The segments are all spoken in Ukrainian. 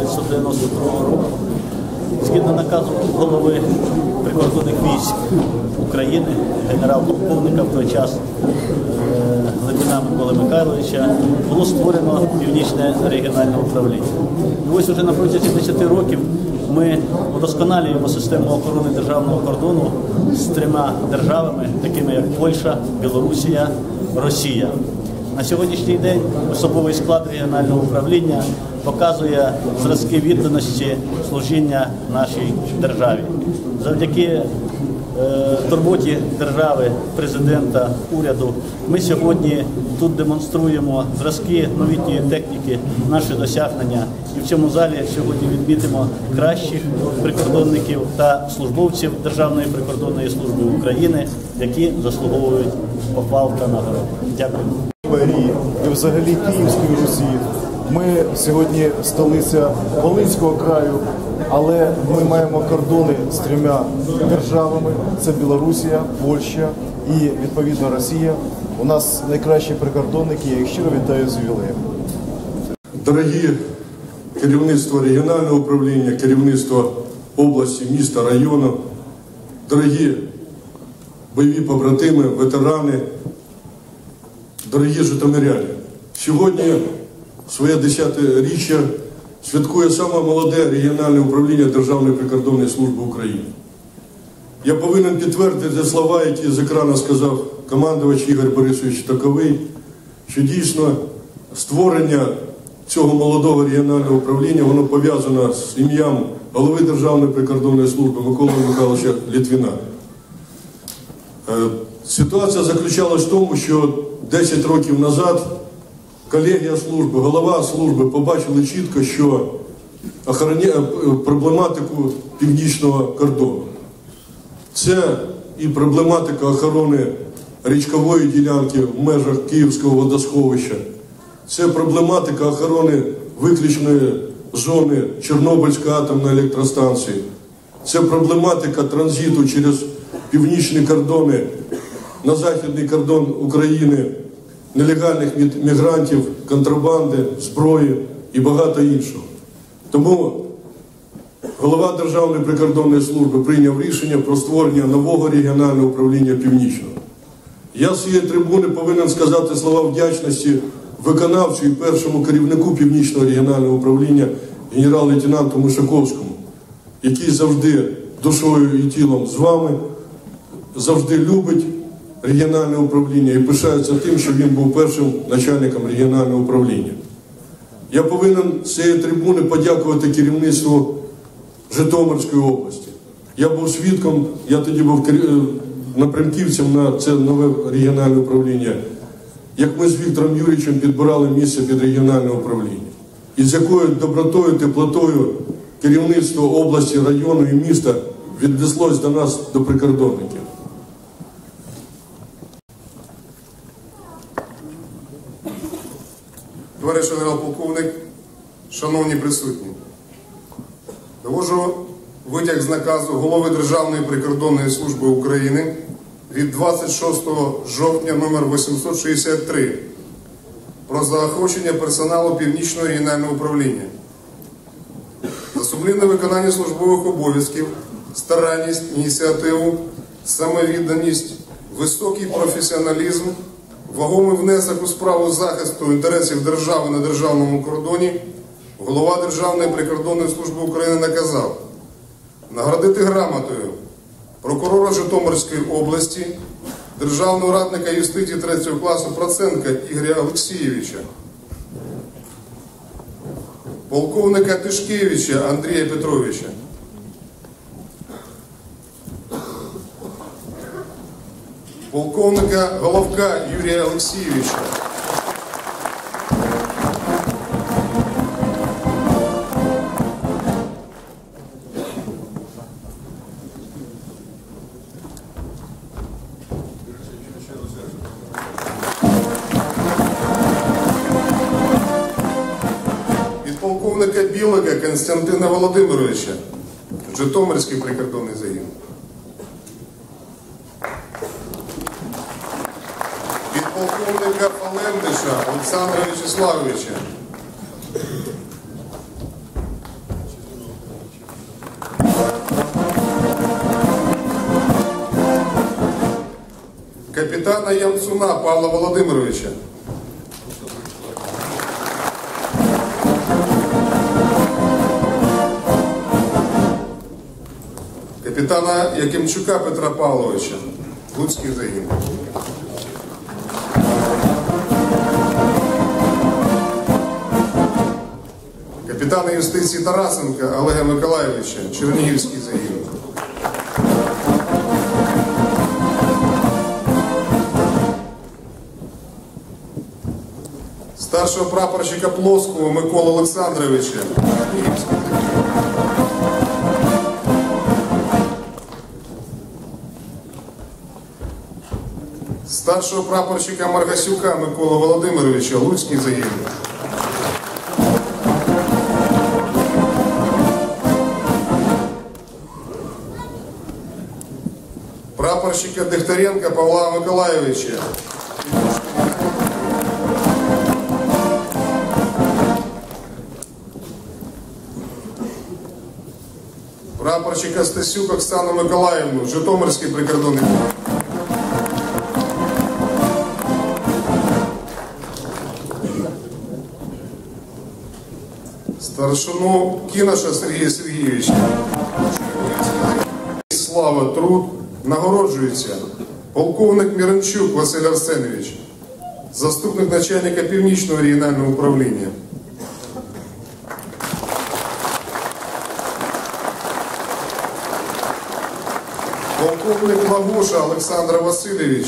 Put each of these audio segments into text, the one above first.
1992 року. Згідно наказу голови прикордонних військ України, генерал-полковника в той час е, Литвина Миколи Михайловича, було створено північне регіональне управління. І ось уже на протязі 10 років ми удосконалюємо систему охорони державного кордону з трьома державами, такими як Польща, Білорусія, Росія. На сьогоднішній день особовий склад регіонального управління показує зразки відданості служіння нашій державі. Завдяки е, турботі держави, президента, уряду, ми сьогодні тут демонструємо зразки новітньої техніки, наші досягнення. І в цьому залі сьогодні відмітимо кращих прикордонників та службовців Державної прикордонної служби України, які заслуговують похвал та нагород. Дякую. Імперії і взагалі Київської Русі. Ми сьогодні столиця Волинського краю, але ми маємо кордони з трьома державами: це Білорусія, Польща і відповідно Росія. У нас найкращі прикордонники. Я їх щиро вітаю з ювілеєм. Дорогі керівництво регіонального управління, керівництво області, міста, району, дорогі бойові побратими, ветерани, дорогі житомиряни. Сьогодні своє 10 річчя святкує саме молоде регіональне управління Державної прикордонної служби України. Я повинен підтвердити слова, які з екрану сказав командувач Ігор Борисович Таковий, що дійсно створення цього молодого регіонального управління воно пов'язано з ім'ям голови Державної прикордонної служби Миколи Михайловича Літвіна. Е, Ситуація заключалась в тому, що 10 років назад колегія служби, голова служби побачили чітко, що охороня... е, проблематику північного кордону. Це і проблематика охорони річкової ділянки в межах Київського водосховища. Це проблематика охорони виключної зони Чорнобильської атомної електростанції. Це проблематика транзиту через північні кордони на західний кордон України, нелегальних мігрантів, контрабанди, зброї і багато іншого. Тому голова Державної прикордонної служби прийняв рішення про створення нового регіонального управління Північного. Я з цієї трибуни повинен сказати слова вдячності виконавцю і першому керівнику Північного регіонального управління генерал-лейтенанту Мишаковському, який завжди душою і тілом з вами, завжди любить регіональне управління і пишається тим, що він був першим начальником регіонального управління. Я повинен з цієї трибуни подякувати керівництву Житомирської області. Я був свідком, я тоді був е, напрямківцем на це нове регіональне управління, як ми з Віктором Юрійовичем підбирали місце під регіональне управління. І з якою добротою, теплотою керівництво області, району і міста віднеслось до нас, до прикордонників. Товариш генерал-полковник, шановні присутні, довожу витяг з наказу голови Державної прикордонної служби України від 26 жовтня номер 863 про заохочення персоналу Північного регіонального управління. За сумлінне виконання службових обов'язків, старанність, ініціативу, самовідданість, високий професіоналізм, вагомий внесок у справу захисту інтересів держави на державному кордоні, голова Державної прикордонної служби України наказав наградити грамотою прокурора Житомирської області, державного радника юстиції 3 класу Проценка Ігоря Олексійовича, полковника Тишкевича Андрія Петровича, полковника Головка Юрія Олексійовича, підполковника Білика Константина Володимировича, Житомирський прикордонний загін. Олега Фалендиша Олександра Вячеславовича. Капітана Ямцуна Павла Володимировича. Капітана Якимчука Петра Павловича. Луцький загін. Капітана юстиції Тарасенка Олега Миколайовича, Чернігівський загін. Старшого прапорщика Плоского Миколи Олександровича. Старшого прапорщика Маргасюка Миколи Володимировича, Луцький загін. Прапорщика Дегтяренка Павла Миколайовича. Прапорщика Стасюк Оксану Миколаївну, Житомирський прикордонний. Старшину Кіноша Сергія Сергійовича. Слава труд нагороджується полковник Міранчук Василь Арсенович, заступник начальника Північного регіонального управління. Полковник Лагуша Олександр Васильович,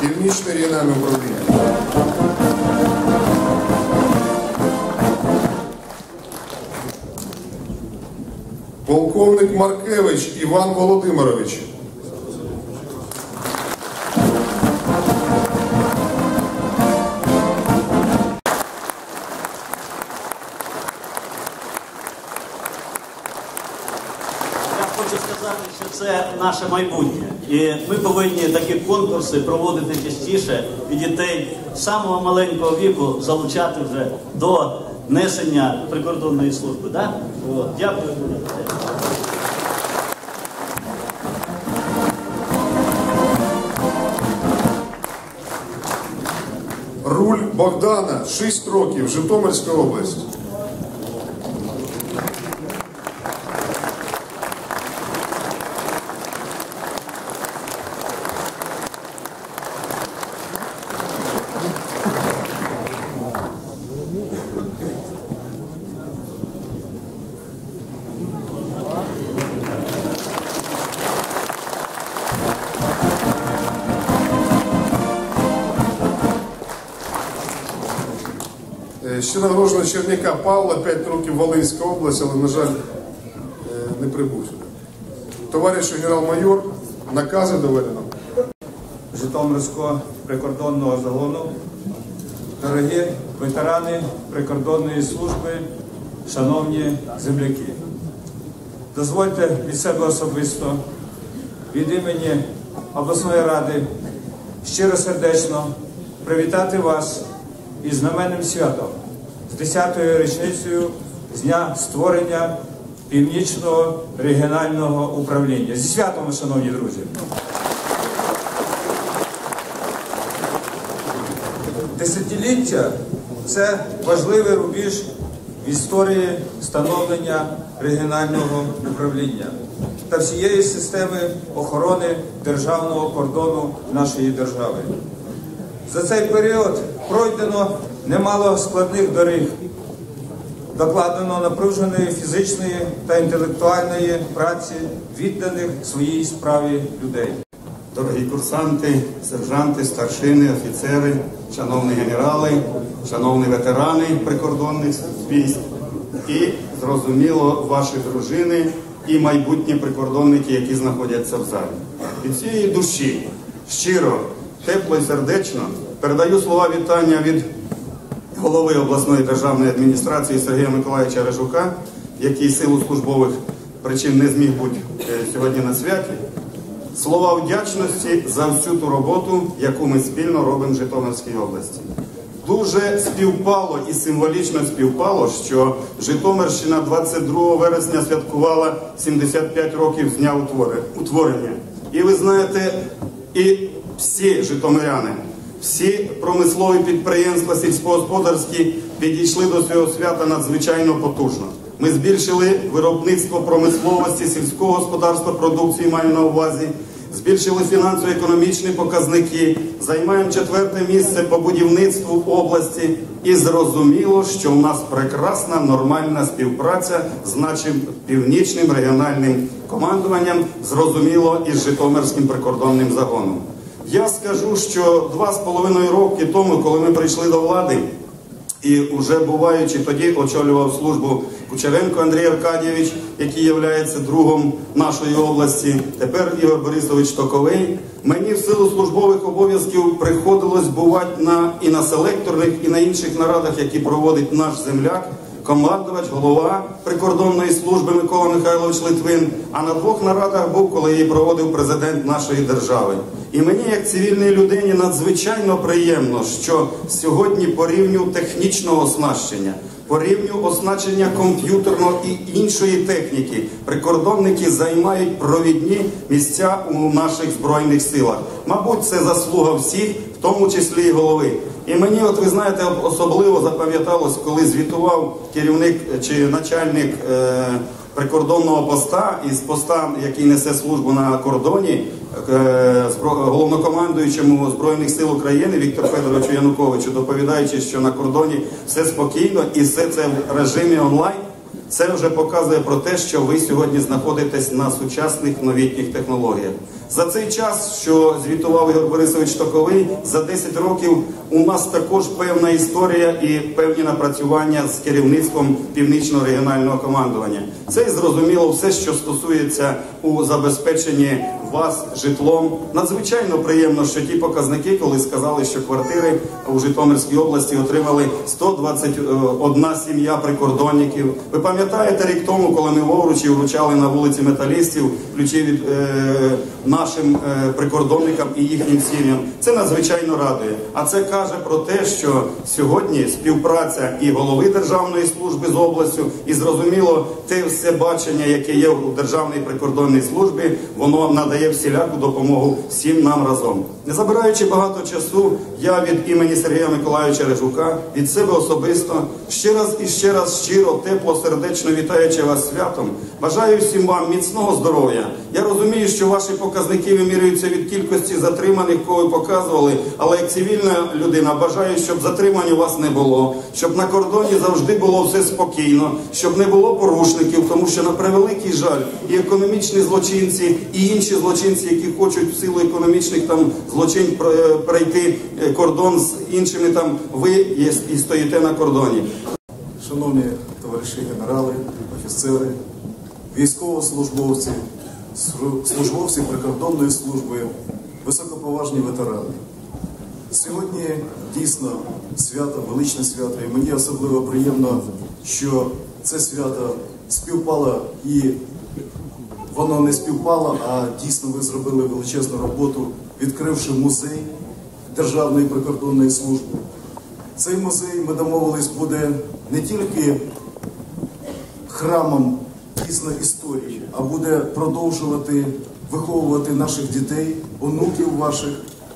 Північне регіональне управління. Полковник Маркевич Іван Володимирович. Це наше майбутнє. І ми повинні такі конкурси проводити частіше і дітей з самого маленького віку залучати вже до несення прикордонної служби. Да? От. Дякую. Руль Богдана 6 років, Житомирська область. Е, Ще нагороджено Черняка Павла, 5 років Волинська область, але, на жаль, е, не прибув сюди. Товариш генерал-майор, накази доведено. Житомирського прикордонного загону, дорогі ветерани прикордонної служби, шановні земляки. Дозвольте від себе особисто, від імені обласної ради щиро сердечно привітати вас із знаменним святом з 10-ю річницею з дня створення Північного регіонального управління. Зі святом, шановні друзі! Десятиліття це важливий рубіж в історії становлення регіонального управління та всієї системи охорони державного кордону нашої держави. За цей період пройдено немало складних доріг, докладено напруженої фізичної та інтелектуальної праці відданих своїй справі людей. Дорогі курсанти, сержанти, старшини, офіцери, шановні генерали, шановні ветерани прикордонних військ і, зрозуміло, ваші дружини і майбутні прикордонники, які знаходяться в залі. Від цієї душі щиро, тепло і сердечно передаю слова вітання від голови обласної державної адміністрації Сергія Миколаївича Режука, який силу службових причин не зміг бути е, сьогодні на святі. Слова вдячності за всю ту роботу, яку ми спільно робимо в Житомирській області. Дуже співпало і символічно співпало, що Житомирщина 22 вересня святкувала 75 років з дня утворення. І ви знаєте, І всі житомиряни, всі промислові підприємства сільськогосподарські підійшли до цього свята надзвичайно потужно. Ми збільшили виробництво промисловості, сільського господарства, продукції маю на увазі, збільшили фінансово-економічні показники, займаємо четверте місце по будівництву області. І зрозуміло, що у нас прекрасна нормальна співпраця з нашим північним регіональним командуванням, зрозуміло, і з Житомирським прикордонним загоном. Я скажу, що два з половиною роки тому, коли ми прийшли до влади, і вже буваючи тоді очолював службу Кучеренко Андрій Аркадійович, який є другом нашої області. Тепер Ігор Борисович Токовий. Мені в силу службових обов'язків приходилось бувати на і на селекторних, і на інших нарадах, які проводить наш земляк. Командувач, голова прикордонної служби Микола Михайлович Литвин. А на двох нарадах був, коли її проводив президент нашої держави. І мені, як цивільній людині, надзвичайно приємно, що сьогодні по рівню технічного оснащення, по рівню оснащення комп'ютерного і іншої техніки, прикордонники займають провідні місця у наших збройних силах. Мабуть, це заслуга всіх, в тому числі і голови. І мені, от ви знаєте, особливо запам'яталось, коли звітував керівник чи начальник. Е Прикордонного поста із поста, який несе службу на кордоні, е, головнокомандуючому збройних сил України Віктор Федоровичу Януковичу, доповідаючи, що на кордоні все спокійно і все це в режимі онлайн. Це вже показує про те, що ви сьогодні знаходитесь на сучасних новітніх технологіях. За цей час, що звітував Ігор Борисович Токовий, за 10 років у нас також певна історія і певні напрацювання з керівництвом північного регіонального командування. Це і зрозуміло все, що стосується у забезпеченні вас житлом. Надзвичайно приємно, що ті показники, коли сказали, що квартири у Житомирській області отримали 121 сім'я прикордонників. Ви пам'ятаєте рік тому, коли ми Овручі вручали на вулиці металістів ключі від е, нашим е, прикордонникам і їхнім сім'ям? Це надзвичайно радує. А це каже про те, що сьогодні співпраця і голови державної служби з областю, і зрозуміло, те все бачення, яке є у державній прикордонній службі, воно надає всіляку допомогу всім нам разом. Не забираючи багато часу, я від імені Сергія Миколаївича Режука від себе особисто ще раз і ще раз щиро, тепло, сердечно вітаючи вас святом, бажаю всім вам міцного здоров'я. Я розумію, що ваші показники вимірюються від кількості затриманих, кого ви показували, але як цивільна людина бажаю, щоб затримань у вас не було, щоб на кордоні завжди було все спокійно, щоб не було порушників, тому що на превеликий жаль і економічні злочинці, і інші злочинці, які хочуть в силу економічних там злочин про- пройти е, кордон з іншими, там ви і стоїте на кордоні. Шановні товариші генерали, офіцери, військовослужбовці, службовці прикордонної служби, високоповажні ветерани. Сьогодні дійсно свято, величне свято, і мені особливо приємно, що це свято співпало і воно не співпало, а дійсно ви зробили величезну роботу, відкривши музей Державної прикордонної служби. Цей музей, ми домовились, буде не тільки храмом дійсно історії, а буде продовжувати виховувати наших дітей, онуків ваших,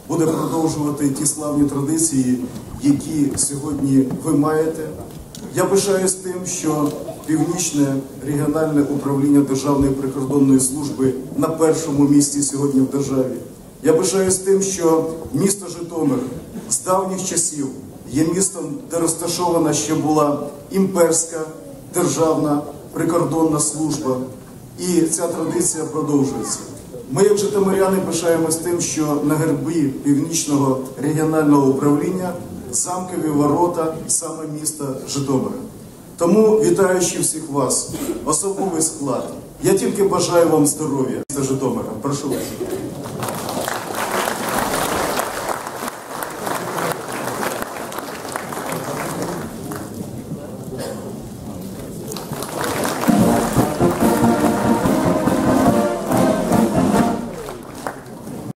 буде продовжувати ті славні традиції, які сьогодні ви маєте. Я пишаюсь тим, що північне регіональне управління Державної прикордонної служби на першому місці сьогодні в державі. Я пишаюсь тим, що місто Житомир з давніх часів є містом, де розташована ще була імперська державна прикордонна служба, і ця традиція продовжується. Ми, як житомиряни, пишаємось тим, що на гербі північного регіонального управління замкові ворота саме міста Житомира. Тому, вітаючи всіх вас, особливий склад, я тільки бажаю вам здоров'я міста Житомира. Прошу вас.